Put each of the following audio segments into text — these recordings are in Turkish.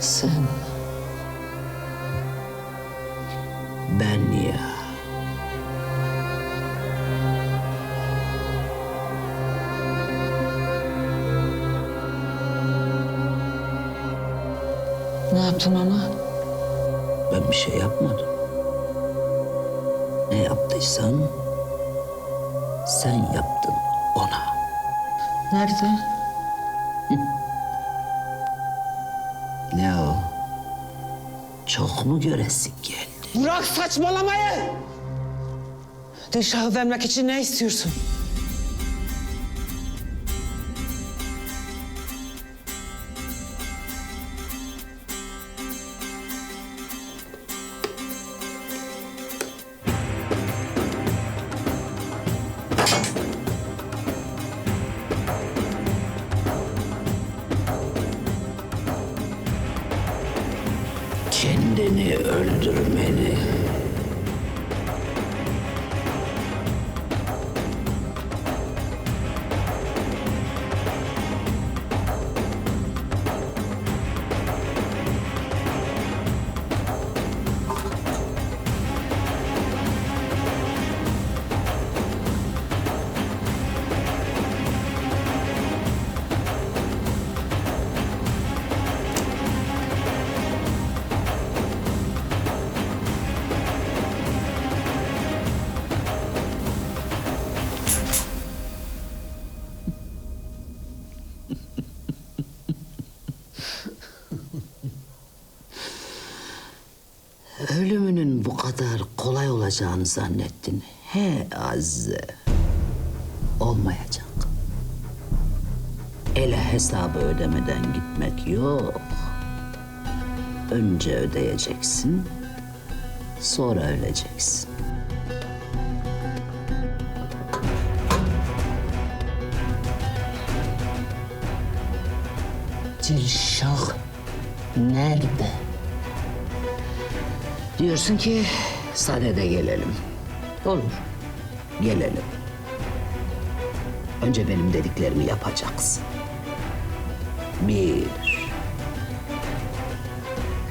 Sen. Ben ya. Ne yaptın ona? Ben bir şey yapmadım. Ne yaptıysan sen yaptın ona. Nerede? Ne Çok mu göresin geldi? Bırak saçmalamayı! Dilşah'ı vermek için ne istiyorsun? murdered Minnie. Kadar kolay olacağını zannettin. He Azze. Olmayacak. Ele hesabı ödemeden gitmek yok. Önce ödeyeceksin, sonra öleceksin. Dilşah nerede? Diyorsun ki sadede gelelim. Olur. Gelelim. Önce benim dediklerimi yapacaksın. Bir.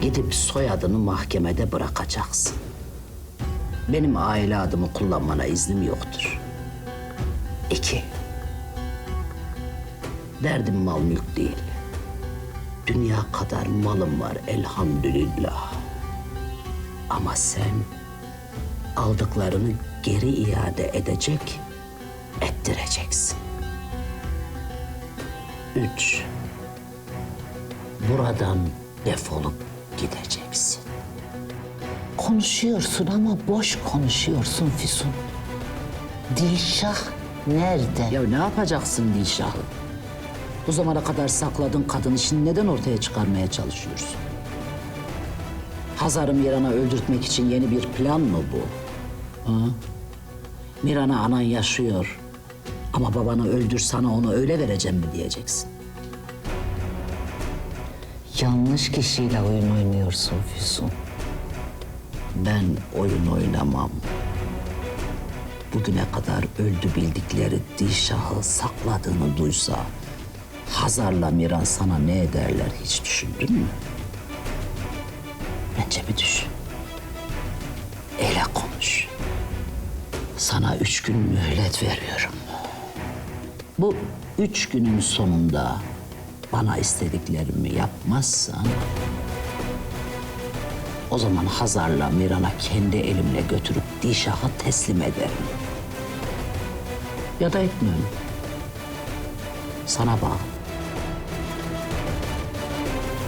Gidip soyadını mahkemede bırakacaksın. Benim aile adımı kullanmana iznim yoktur. İki. Derdim mal mülk değil. Dünya kadar malım var elhamdülillah. Ama sen aldıklarını geri iade edecek, ettireceksin. Üç, buradan defolup gideceksin. Konuşuyorsun ama boş konuşuyorsun Füsun. Dilşah nerede? Ya ne yapacaksın Dilşah'ı? Bu zamana kadar sakladığın kadın işini neden ortaya çıkarmaya çalışıyorsun? Hazar'ı Miran'a öldürtmek için yeni bir plan mı bu? Ha? Miran'a anan yaşıyor. Ama babanı öldür sana onu öyle vereceğim mi diyeceksin? Yanlış kişiyle oyun oynuyorsun Füsun. Ben oyun oynamam. Bugüne kadar öldü bildikleri Dilşah'ı sakladığını duysa... Hazar'la Miran sana ne ederler hiç düşündün mü? Bence bir düşün. Ele konuş. Sana üç gün mühlet veriyorum. Bu üç günün sonunda bana istediklerimi yapmazsan... O zaman Hazar'la Miran'a kendi elimle götürüp Dişah'a teslim ederim. Ya da etmem. Sana bağlı.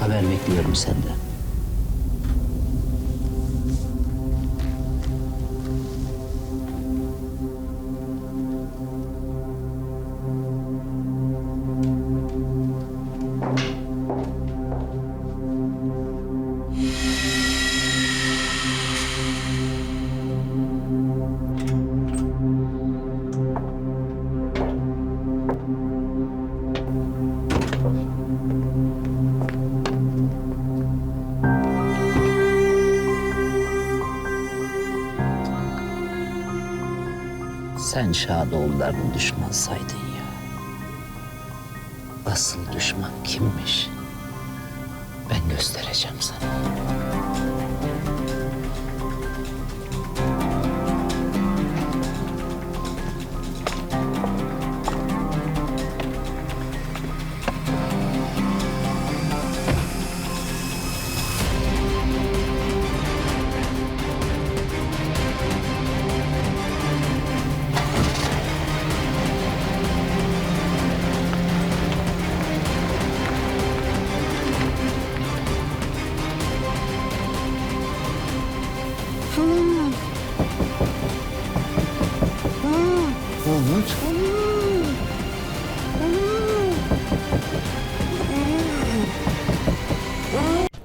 Haber bekliyorum senden. Sen Şadoğulları'nın düşmansaydın ya. Asıl düşman kimmiş? Ben göstereceğim sana.